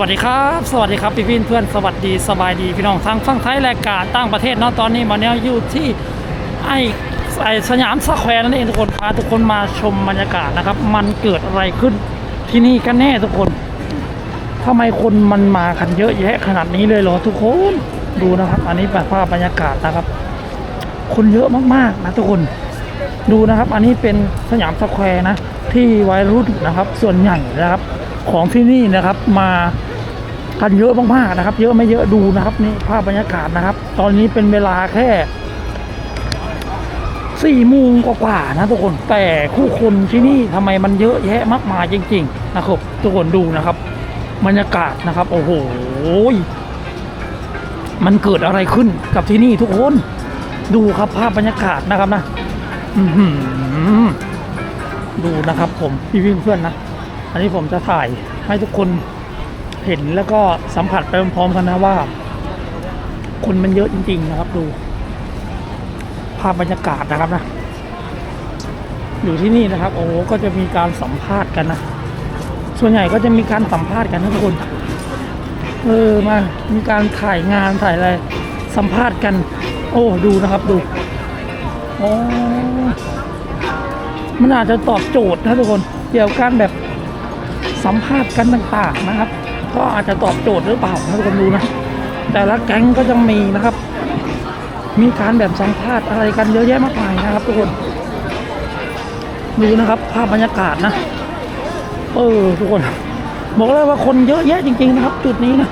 วัสดีครับ สวัสดีครับพี่พี่เพื่อนสวัสดีสบายดีพี่น้องทั้งฝั่งไทยและกาต่างประเทศเนาะตอนนี้มาเนี่ยอยู่ที่ไอไอสยามสแควร์นั่นเองทุกคนพาทุกคนมาชมบรรยากาศนะครับ มันเกิดอะไรขึ้นที่นี่กันแน่ทุกคนทำไมคนมันมากันเยอะแยะขนาดนี้เลยเหรอทุกคนดูนะครับ อันนี้แบบภาพบรรยากาศนะครับ คนเยอะมากๆนะทุกคนดูนะครับ อันนี้เป็นสยามสแควร์นะที่วัยรุ่นนะครับ ส่วนใหญ่นะครับของที่นี่นะครับมา กันเยอะมากๆนะครับ เยอะไม่เยอะดูนะครับนี่ภาพบรรยากาศนะครับ ตอนนี้เป็นเวลาแค่สี่โมงกว่าๆนะทุกคนแต่คู่คนที่นี่ทำไมมันเยอะแยะมากมายจริง ๆ นะครับ ทุกคนดูนะครับ บรรยากาศนะครับ โอ้โหมันเกิดอะไรขึ้นกับที่นี่ทุกคนดูครับภาพบรรยากาศนะครับนะดูนะครับผมพี่พี่เพื่อนๆนะ อันนี้ผมจะถ่ายให้ทุกคน เห็นแล้วก็สัมผัสไปพร้อมๆกันนะว่า คนมันเยอะจริง ๆ นะครับ ดู ภาพบรรยากาศนะครับนะ อยู่ที่นี่นะครับ โอ้ก็จะมีการสัมภาษณ์กันนะส่วนใหญ่ก็จะมีการสัมภาษณ์กันนะทุกคน เออมา มีการถ่ายงานถ่ายอะไร สัมภาษณ์กัน โอ้ ดูนะครับ ดู โอ้มันอาจจะตอบโจทย์นะทุกคน เกี่ยวกับการแบบสัมภาษณ์กันต่าง ๆ นะครับ ก็อาจจะตอบโจทย์หรือเปล่านะทุกคนดูนะ แต่ละแก๊งก็จะมีนะครับ มีการแบบสัมภาษณ์อะไรกันเยอะแยะมากมายนะครับทุกคนดูนะครับ ภาพบรรยากาศนะ เออทุกคน บอกเลยว่าคนเยอะแยะจริง ๆ นะครับ จุดนี้นะ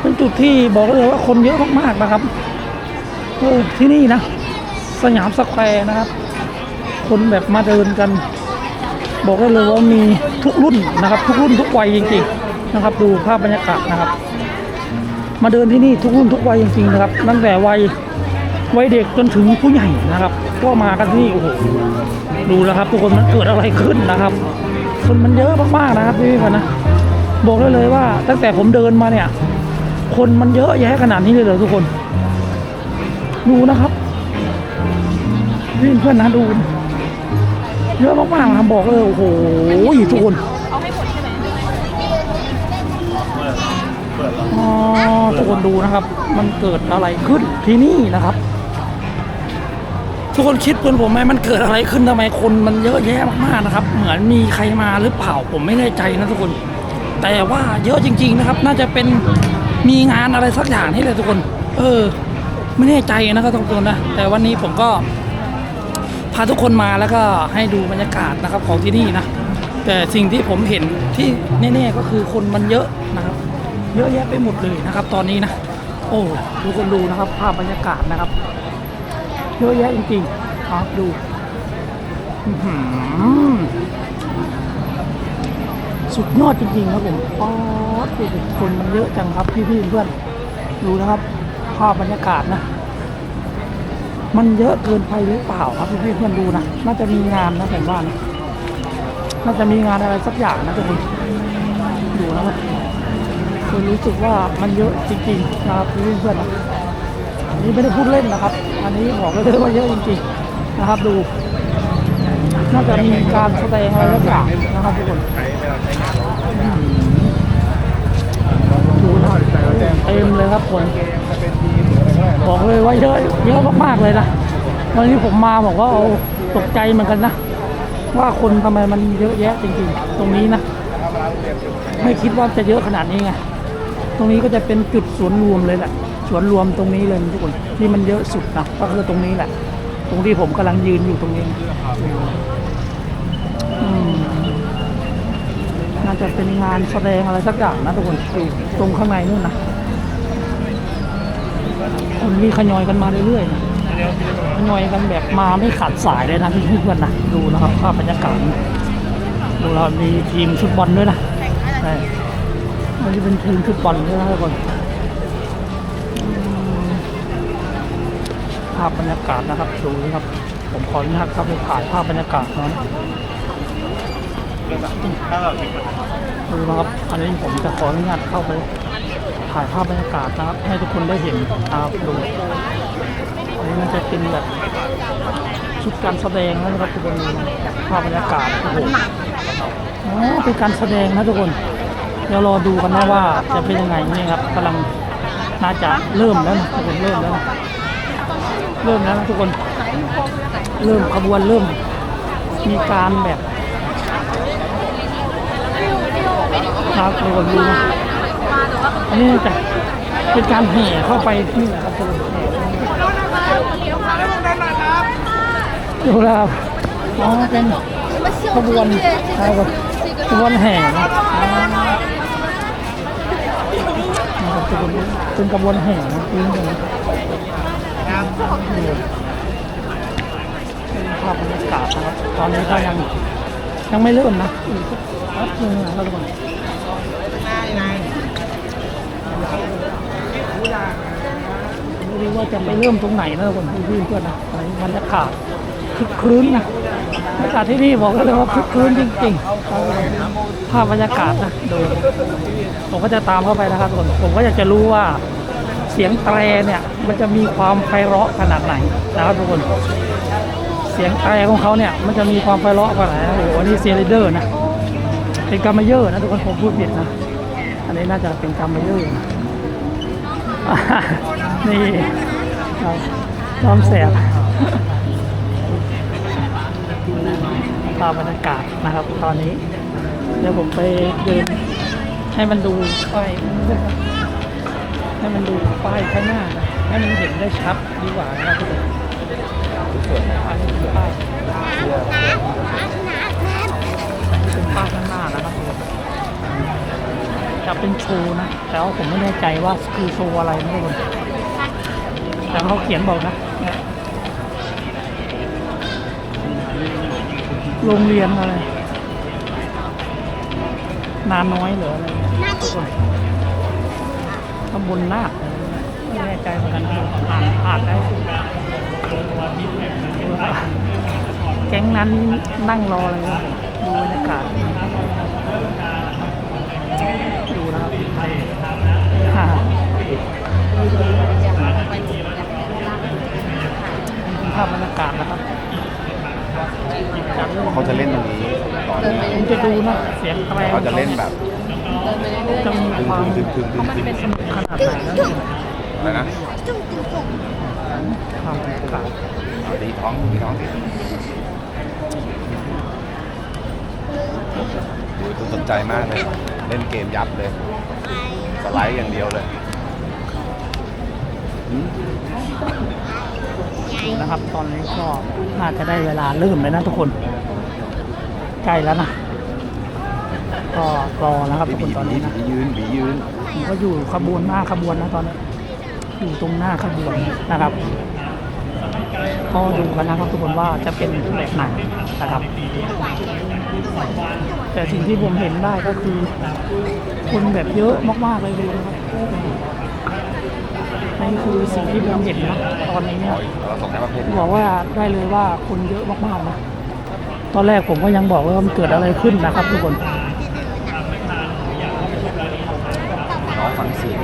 เป็นจุดที่บอกเลยว่าคนเยอะมากๆนะครับเออที่นี่นะ สยามสแควร์นะครับ คนแบบมาเดินกัน บอกได้เลยว่ามีทุกรุ่นนะครับ ทุกรุ่นทุกวัยจริง ๆ นะครับดูภาพบรรยากาศนะครับ มาเดินที่นี่ทุกรุ่นทุกวัยจริงๆนะครับ ตั้งแต่วัยวัยเด็กจนถึงผู้ใหญ่นะครับ ก็มากันที่นี่โอ้โหดูแล้วครับทุกคนมันเกิดอะไรขึ้นนะครับคนมันเยอะมากๆนะครับพี่ๆนนะบอกได้เลยว่า ตั้งแต่ผมเดินมาเนี่ย คนมันเยอะแยะขนาดนี้เลยเหรอทุกคน ดูนะครับพี่เพื่อนนะดูเยอะมากๆนะบอกเลยโอ้โหทุกคน อ๋อทุกคนดูนะครับ มันเกิดอะไรขึ้นที่นี่นะครับ ทุกคนคิดเหมือนผมไหมมันเกิดอะไรขึ้นทำไมคนมันเยอะแยะมากๆนะครับ เหมือนมีใครมาหรือเปล่าผมไม่แน่ใจนะทุกคน แต่ว่าเยอะจริง ๆนะครับ น่าจะเป็นมีงานอะไรสักอย่างนี่แหละทุกคน เออ ไม่แน่ใจนะครับทุกคนนะแต่วันนี้ผมก็พาทุกคนมาแล้วก็ให้ดูบรรยากาศนะครับของที่นี่นะแต่สิ่งที่ผมเห็นที่แน่ๆก็คือคนมันเยอะนะครับ เยอะแยะไปหมดเลยนะครับ ตอนนี้นะ โอ้ทุกคนดูนะครับ ภาพบรรยากาศนะครับ เยอะแยะจริงๆครับดูอื้อหือสุดยอดจริงๆครับผมป๊อดคนมันเยอะจังครับพี่ๆเพื่อนดูนะครับ ภาพบรรยากาศนะ มันเยอะเกินไปหรือเปล่าครับพี่ๆเพื่อนดูนะน่าจะมีงานนะผมว่านะน่าจะมีงานอะไรสักอย่างนะทุกคนดูนะมัน คือรู้สึกว่ามันเยอะจริงๆนะครับพี่ๆเพื่อนนะอันนี้ไม่ได้พูดเล่นนะครับ อันนี้บอกเลยว่าเยอะจริงๆนะครับ ดูน่าจะมีการแสดงอะไรสักอย่างนะครับทุกคนดูนะครับเต็มเลยครับคนบอกเลยว่าเยอะเยอะมากๆเลยนะวันนี้ผมมาบอกว่าเอาตกใจเหมือนกันนะ ว่าคนทำไมมันเยอะแยะจริงๆ ตรงนี้นะ ไม่คิดว่าจะเยอะขนาดนี้ไง ตรงนี้ก็จะเป็นจุดสวนรวมเลยแหละสวนรวมตรงนี้เลยทุกคนที่มันเยอะสุดนะก็คือตรงนี้แหละ ตรงที่ผมกำลังยืนอยู่ตรงนี้น่าจะเป็นงานแสดงอะไรสักอย่างนะทุกคนดูตรงข้างในนู่นนะคนมีขยอยกันมาเรื่อยๆนะขยอยกันแบบมาไม่ขาดสายเลยนะพี่เพื่อนๆนะดูนะครับภาพบรรยากาศดูเรามีทีมฟุตบอลด้วยนะ มันจะเป็นทีมฟุตบอลด้วยนะทุกคนอืมภาพบรรยากาศนะครับดูนะครับ ผมขออนุญาตเข้าไปถ่ายภาพบรรยากาศนะถ้าเราถึงดูนะครับ อันนี้ผมจะขออนุญาตเข้าไปถ่ายภาพบรรยากาศนะครับ ให้ทุกคนได้เห็นครับดูอันนี้มันจะเป็นแบบชุดการแสดงนะครับทุกคนภาพบรรยากาศโอ้โหเป็นการแสดงนะทุกคน เดี๋ยวรอดูกันนะว่าจะเป็นยังไงนี่ครับกำลังน่าจะเริ่มแล้วนะทุกคนเริ่มแล้วนะเริ่มแล้วนะทุกคนเริ่มขบวนเริ่ม มีการแบบครับทุกคนดูนะอันนี้จะเป็นการแห่เข้าไปนี่แหละครับทุกคนดูแล้วครับอ๋อเป็นขบวนครับขบวนแห่นะ นะครับทุกคนเป็นขบวนแห่นะนี่นะนี่เป็นภาพบรรยากาศนะครับตอนนี้ก็ยังยังไม่เริ่มนะอีกแป๊บนึงนะครับทุกคนไม่รู้ว่าจะไปเริ่มตรงไหนนะทุกคนพี่เพื่อนนะในบรรยากาศคึกครื้นนะ บรรยากาศที่นี่บอกเลยว่าคึกคืนจริงๆภาพบรรยากาศนะโดยผมก็จะตามเข้าไปนะครับทุกคนผมก็อยากจะรู้ว่าเสียงแตรเนี่ยมันจะมีความไพเราะขนาดไหนนะครับทุกคน เสียงแตรของเขาเนี่ยมันจะมีความไพเราะขนาดไหนโอ้โหอันนี้เซียร์เดอร์นะเป็นกามาเยอร์นะทุกคนผมพูดผิดนะอันนี้น่าจะเป็นกามาเยอร์นี่ครับน้อมแสบ ภาพบรรยากาศนะครับ ตอนนี้ เดี๋ยวผมไปเดินให้มันดูป้ายให้มันดูป้ายข้างหน้านะให้มันเห็นได้ชัดดีกว่านะครับทุกคนอันนี้คือป้ายเป็นป้ายข้างหน้านะครับทุกคนจะเป็นโชว์นะแต่ว่าผมไม่แน่ใจว่าคือโชว์อะไรนะทุกคนแต่เขาเขียนบอกนะ โรงเรียนอะไรนานน้อยเหรืออะไรเนี่ยทุกคนตำบลนาคไม่แน่ใจเหมือนกันอ่านอ่านได้แก๊งนั้นนั่งรอเลยดูบรรยากาศดูนะครับค่ะภาพบรรยากาศนะครับ จากเรื่องเขาจะเล่นตรงนี้ตอนนี้ผมจะดูนะเสียงแตรเขาจะเล่นแบบจะมีความดึงดึงดึงดึงดึงสนุกขนาดไหนนะอะไรนะภาพบรรยากาศเอาดีท้องดีท้องสิดูคุณสนใจมากเลย เล่นเกมยับเลย สไลด์อย่างเดียวเลย หืมดูนะครับ ตอนนี้ก็น่าจะได้เวลาเริ่มเลยนะทุกคน ใกล้แล้วนะ ก็รอนะครับทุกคนตอนนี้นะ บียืนบียืนผมก็อยู่ขบวนหน้าขบวนนะตอนนี้ อยู่ตรงหน้าขบวนนะครับ ก็ดูกันนะครับทุกคนว่าจะเป็นแบบไหนนะครับ แต่สิ่งที่ผมเห็นได้ก็คือคนแบบเยอะมากๆเลยดูนะครับนี่ คือสิ่งที่ผมเห็นนะตอนนี้เนี่ยเราส่งให้ประเภทบอกว่าได้เลยว่าคนเยอะมากๆนะตอนแรกผมก็ยังบอกว่ามันเกิดอะไรขึ้นนะครับทุกคนน้องฟังเสียง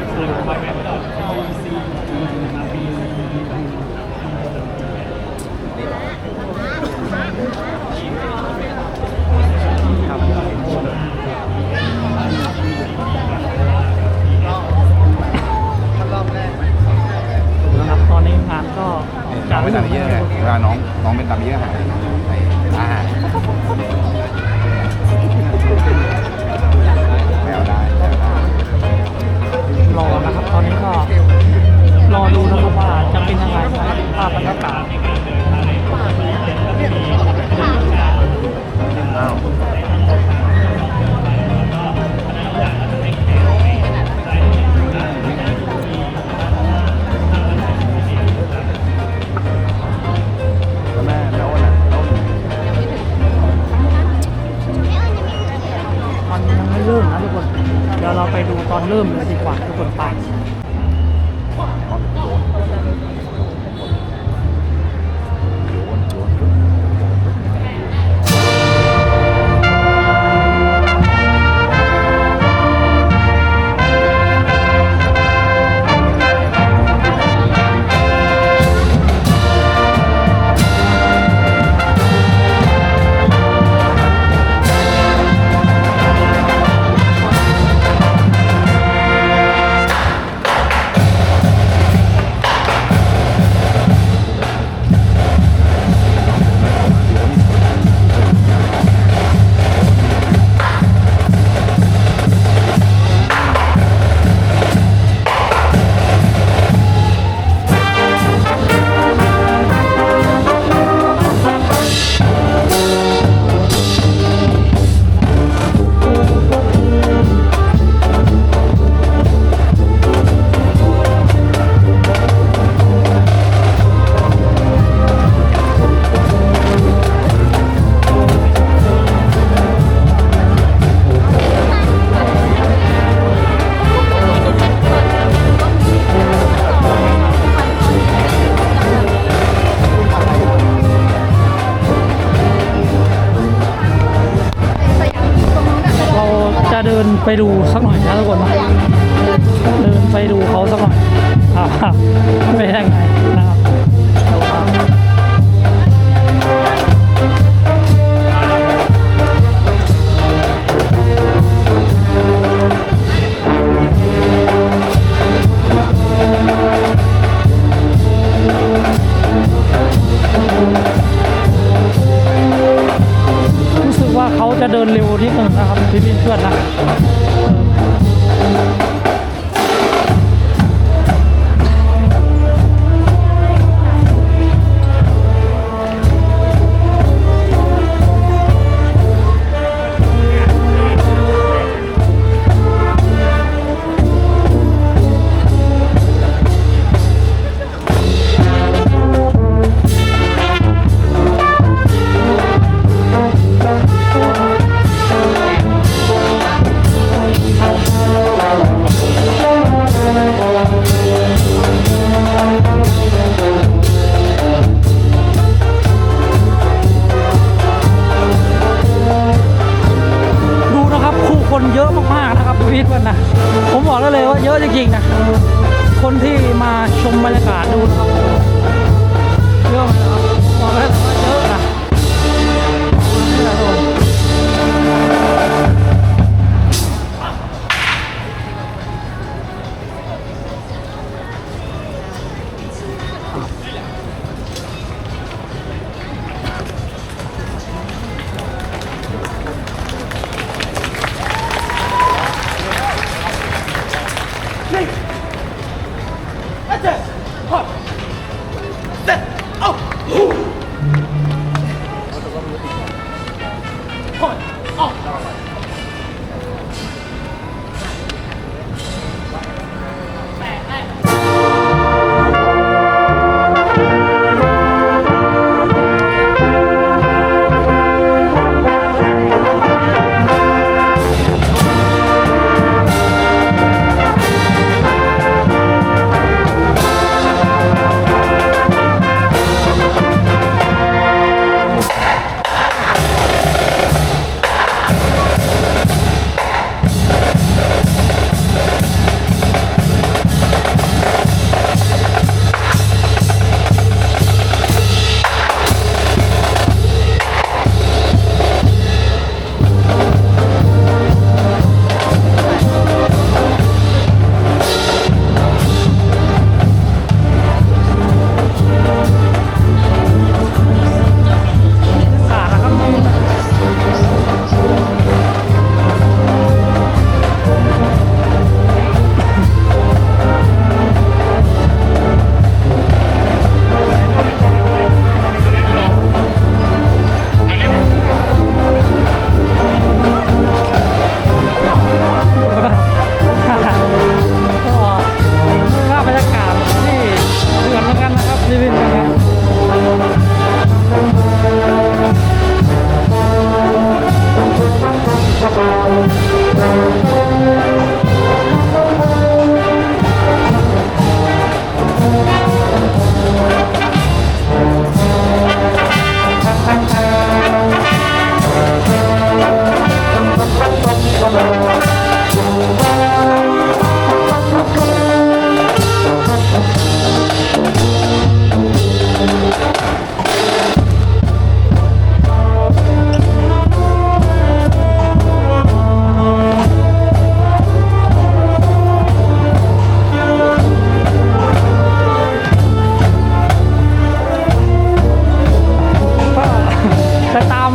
น้องน้องเป็นตามเยอะหาย มเลยดีกว่าทุกคนไป ไปดูสักหน่อยนะทุกคนนะเดินไปดูเขาสักหน่อยอ่าไม่ได้ไงนะครับดูครับรู้สึกว่าเขาจะเดินเร็วนิดนึงนะครับพี่พี่เพื่อนนะ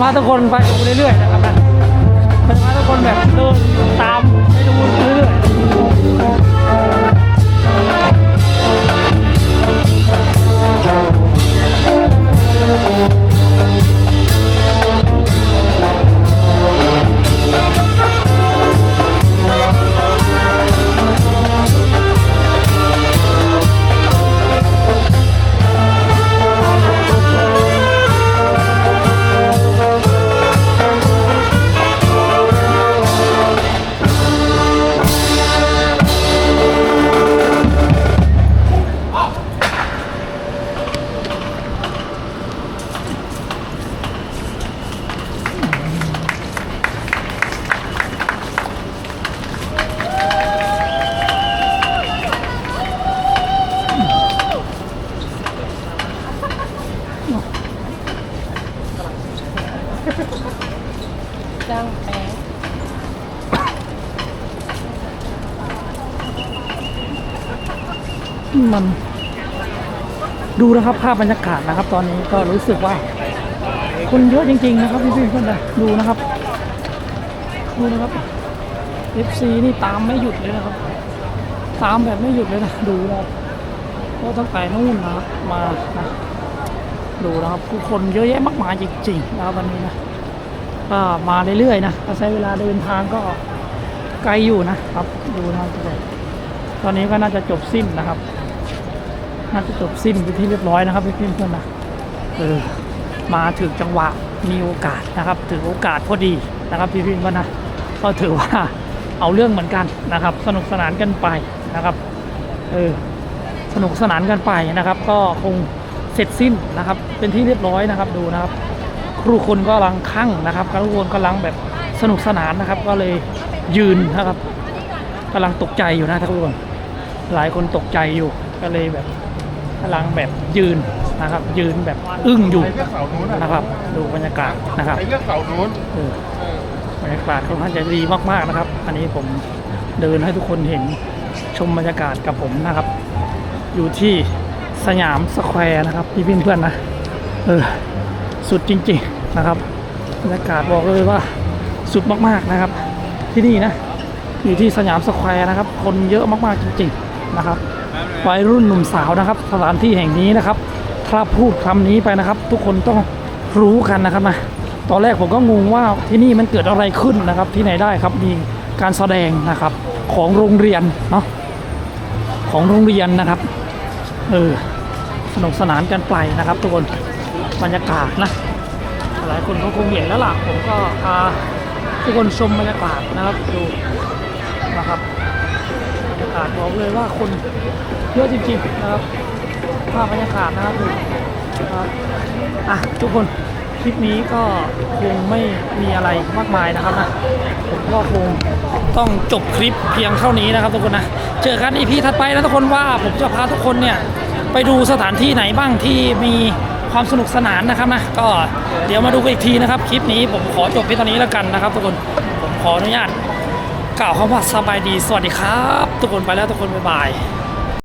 พาทุกคนไปดูเรื่อยๆนะครับนะจะมาทุกคนแบบเดินตามไปดูเรื่อยๆ ดูนะครับภาพบรรยากาศนะครับ ตอนนี้ก็รู้สึกว่า คนเยอะจริง ๆ นะครับพี่ๆเพื่อนๆดูนะครับ ดูนะครับ FC นี่ตามไม่หยุดเลยนะครับ ตามแบบไม่หยุดเลยนะดูนะครับก็ตั้งแต่นู่นนะมานะดูนะครับผู้คนเยอะแยะมากมายจริงๆนะครับวันนี้นะก็มาเรื่อยๆนะใช้เวลาเดินทางก็ไกลอยู่นะครับ ดูนะครับตอนนี้ก็น่าจะจบสิ้นนะครับ น่าจะจบสิ้นไปนที่เรียบร้อยนะครับพี่ๆเพื่อนๆนะเออมาถึงจังหวะมีโอกาสนะครับ ถือโอกาสพอดีนะครับพี่ๆเพื่อนๆนะก็ถือว่าเอาเรื่องเหมือนกันนะครับ สนุกสนานกันไปนะครับเออสนุกสนานกันไปนะครับ ก็คงเสร็จสิ้นนะครับ เป็นที่เรียบร้อยนะครับดูนะครับ ครูคนก็กำลังคั่งนะครับครูคนกำลังแบบสนุกสนานนะครับ ก็เลยยืนนะครับกำลังตกใจอยู่นะทุกคนหลายคนตกใจอยู่ก็เลยแบบ กำลังแบบยืนนะครับ ยืนแบบอึ้งอยู่เลือกเสานู้นอะนะครับ ดูบรรยากาศนะครับใครเลือกเสานู้นเออบรรยากาศค่อนข้างจะดีมากๆนะครับ อันนี้ผมเดินให้ทุกคนเห็นชมบรรยากาศกับผมนะครับ อยู่ที่สยามสแควร์นะครับพี่เพื่อนๆนะเออสุดจริง ๆนะครับบรรยากาศบอกเลยว่าสุดมากๆนะครับ ที่นี่นะ อยู่ที่สยามสแควร์นะครับ คนเยอะมากๆจริง ๆนะครับ วัยรุ่นหนุ่มสาวนะครับ สถานที่แห่งนี้นะครับ ถ้าพูดคำนี้ไปนะครับ ทุกคนต้องรู้กันนะครับนะตอนแรกผมก็งงว่าที่นี่มันเกิดอะไรขึ้นนะครับ ที่ไหนได้ครับมีการแสดงนะครับของโรงเรียนเนาะของโรงเรียนนะครับเออสนุกสนานกันไปนะครับ ทุกคนบรรยากาศนะหลายคนก็คงเห็นแล้วล่ะผมก็พาทุกคนชมบรรยากาศนะครับดูนะครับากาศบอกเลยว่าคนเยอะจริงๆนะครับภาพบรรยากาศนะครับดูนะครับอะทุกคนคลิปนี้ก็คงไม่มีอะไรมากมายนะครับนะผมก็คงต้องจบคลิปเพียงเท่านี้นะครับทุกคนนะเจอกันอีพีถัดไปนะทุกคนว่าผมจะพาทุกคนเนี่ยไปดูสถานที่ไหนบ้างที่มีความสนุกสนานนะครับนะก็เดี๋ยวมาดูกันอีกทีนะครับ คลิปนี้ผมขอจบเพียงเท่านี้แล้วกันนะครับทุกคนผมขออนุญาต กล่าวคำว่าสบายดี สวัสดีครับ ทุกคนไปแล้วทุกคนบ๊ายบาย